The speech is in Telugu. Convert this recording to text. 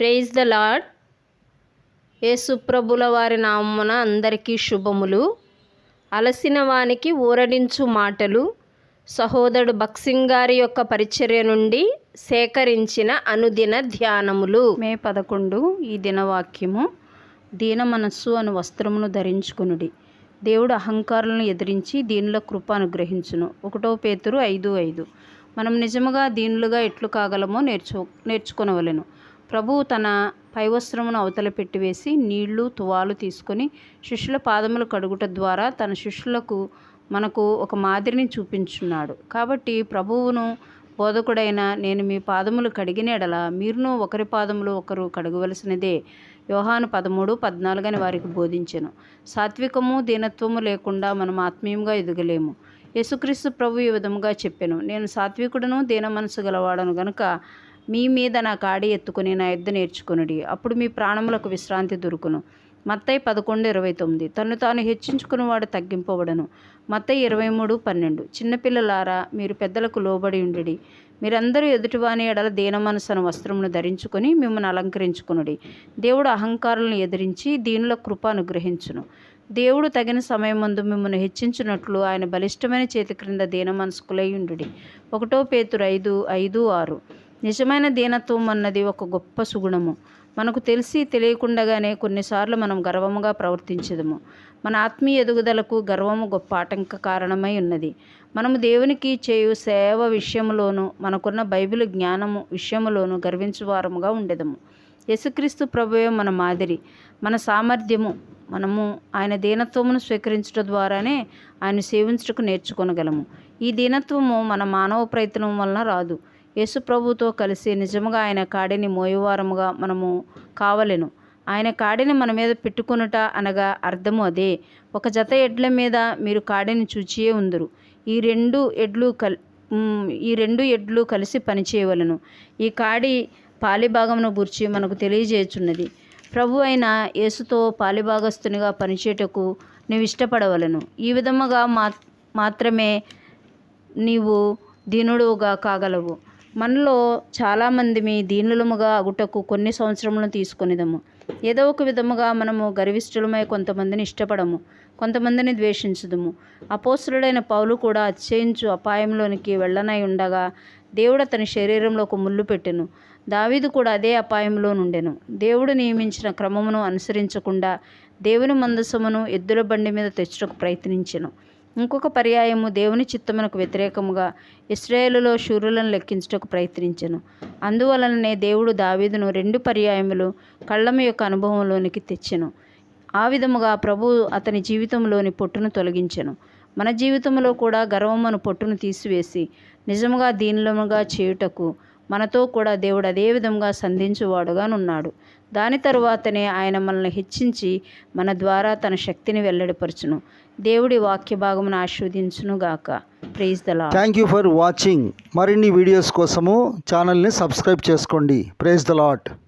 ప్రేజ్ ద లాడ్ యేసుప్రభుల వారి నామమున అందరికీ శుభములు. అలసిన వానికి ఊరడించు మాటలు. సహోదరుడు బక్సింగ్ గారి యొక్క పరిచర్య నుండి సేకరించిన అనుదిన ధ్యానములు. మే పదకొండు ఈ దినవాక్యము దీన మనస్సు అను వస్త్రమును ధరించుకునుడి. దేవుడు అహంకారులను ఎదిరించి దీనిలో కృప అనుగ్రహించును. ఒకటో పేతురు ఐదు ఐదు. మనం నిజముగా దీనులుగా ఎట్లు కాగలమో నేర్చు నేర్చుకొనవలెను. ప్రభువు తన పైవస్త్రమును అవతల పెట్టివేసి నీళ్ళు తువాలు తీసుకొని శిష్యుల పాదములు కడుగుట ద్వారా తన శిష్యులకు మనకు ఒక మాదిరిని చూపించున్నాడు. కాబట్టి ప్రభువును బోధకుడైన నేను మీ పాదములు కడిగినడల మీరును ఒకరి పాదములు ఒకరు కడగవలసినదే. యోహాను పదమూడు పద్నాలుగు అని వారికి బోధించాను. సాత్వికము దీనత్వము లేకుండా మనం ఆత్మీయంగా ఎదగలేము. యేసుక్రీస్తు ప్రభు ఈ విధముగా చెప్పాను. నేను సాత్వికుడను దీన మనసు గలవాడను గనుక మీ మీద నా కాడి ఎత్తుకుని నా యుద్ధ నేర్చుకునుడి. అప్పుడు మీ ప్రాణములకు విశ్రాంతి దొరుకును. మత్తయి పదకొండు ఇరవై తొమ్మిది. తను తాను హెచ్చించుకున్నవాడు తగ్గింపబడను. మత్తయి ఇరవై మూడు పన్నెండు. చిన్నపిల్లలారా మీరు పెద్దలకు లోబడి ఉండి మీరందరూ ఎదుటివాని ఎడల దీనమనసన వస్త్రమును ధరించుకొని మిమ్మల్ని అలంకరించుకునుడి. దేవుడు అహంకారులను ఎదిరించి దీనిలో కృప అనుగ్రహించును. దేవుడు తగిన సమయం ముందు మిమ్మల్ని హెచ్చించినట్లు ఆయన బలిష్టమైన చేతి క్రింద దీన మనసుకులై ఉండుడి. ఒకటో పేతురు ఐదు ఐదు ఆరు. నిజమైన దీనత్వం అన్నది ఒక గొప్ప సుగుణము. మనకు తెలిసి తెలియకుండగానే కొన్నిసార్లు మనం గర్వముగా ప్రవర్తించదము. మన ఆత్మీయ ఎదుగుదలకు గర్వము గొప్ప ఆటంక కారణమై ఉన్నది. మనము దేవునికి చేయు సేవ విషయములోను మనకున్న బైబిల్ జ్ఞానము విషయములోను గర్వించువారముగా ఉండేదము. యేసుక్రీస్తు ప్రభువే మన మాదిరి. మన సామర్థ్యము మనము ఆయన దీనత్వమును స్వీకరించడం ద్వారానే ఆయన సేవించుటకు నేర్చుకొనగలము. ఈ దీనత్వము మన మానవ ప్రయత్నం వలన రాదు. యేసుప్రభుతో కలిసి నిజముగా ఆయన కాడిని మోయవారముగా మనము కావలెను. ఆయన కాడిని మన మీద పెట్టుకునుట అనగా అర్థము అదే. ఒక జత ఎడ్ల మీద మీరు కాడిని చూచియే ఉందరు. ఈ రెండు ఎడ్లు కల్ ఈ రెండు ఎడ్లు కలిసి పనిచేయవలను. ఈ కాడి పాలిభాగమును గురించి మనకు తెలియజేయుచున్నది. ప్రభు అయిన యేసుతో పాలిభాగస్తునిగా పనిచేటకు నీవు ఇష్టపడవలను ఈ విధముగా మా మాత్రమే నీవు దీనుడుగా కాగలవు. మనలో చాలామంది మీ దీనులముగా అగుటకు కొన్ని సంవత్సరములను తీసుకునేదము. ఏదో ఒక విధముగా మనము గర్విష్ఠులమై కొంతమందిని ఇష్టపడము కొంతమందిని ద్వేషించుదుము. అపోసులుడైన పౌలు కూడా అత్యయించు అపాయంలోనికి వెళ్ళనై ఉండగా దేవుడు అతని శరీరంలో ఒక ముళ్ళు పెట్టెను. దావీదు కూడా అదే అపాయంలో నుండెను. దేవుడు నియమించిన క్రమమును అనుసరించకుండా దేవుని మందసమును ఎద్దుల బండి మీద తెచ్చుటకు ప్రయత్నించెను. ఇంకొక పర్యాయము దేవుని చిత్తమునకు వ్యతిరేకముగా ఇస్రాయేలులో శూరులను లెక్కించుటకు ప్రయత్నించెను. అందువలననే దేవుడు దావీదును రెండు పర్యాయములు కళ్ళము యొక్క అనుభవంలోనికి తెచ్చెను. ఆ విధముగా ప్రభు అతని జీవితంలోని పొట్టును తొలగించెను. మన జీవితంలో కూడా గర్వమును పొట్టును తీసివేసి నిజముగా దీనిలముగా చేయుటకు మనతో కూడా దేవుడు అదే విధంగా సంధించువాడుగానున్నాడు. దాని తరువాతనే ఆయన మనల్ని హెచ్చించి మన ద్వారా తన శక్తిని వెల్లడిపరచును. దేవుడి వాక్య భాగమును ఆస్వాదించును గాక. Praise the thank you for watching మరిన్ని వీడియోస్ కోసము ఛానల్ని సబ్స్క్రైబ్ చేసుకోండి. Praise the lot